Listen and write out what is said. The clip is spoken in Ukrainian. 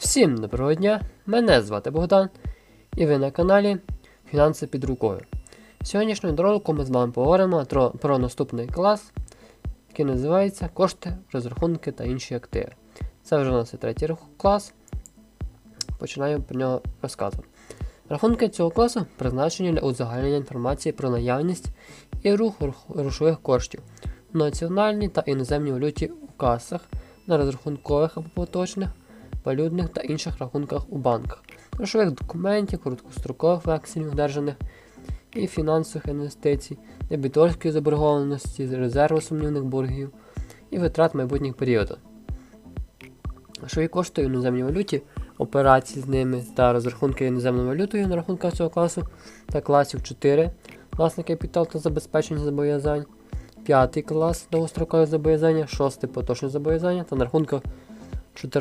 Всім доброго дня! Мене звати Богдан, і ви на каналі Фінанси під рукою. Сьогоднішньому ролику ми з вами поговоримо про, про наступний клас, який називається Кошти, розрахунки та інші активи. Це вже у нас і третій клас. Починаю про нього розказувати. Рахунки цього класу призначені для узагальнення інформації про наявність і рух- грошових коштів в національній та іноземній валюті у касах, на розрахункових або поточних валютних та інших рахунках у банках, грошових документів, короткострокових векселів, одержаних і фінансових інвестицій, дебіторської заборгованості, резерву сумнівних боргів і витрат майбутніх періодах. Грошові кошти в іноземній валюті, операції з ними та розрахунки іноземною валютою на рахунках цього класу та класів 4 власний капітал та забезпечення зобов'язань, п'ятий клас довгострокове зобов'язання, шостий поточне зобов'язання та на рахунках 14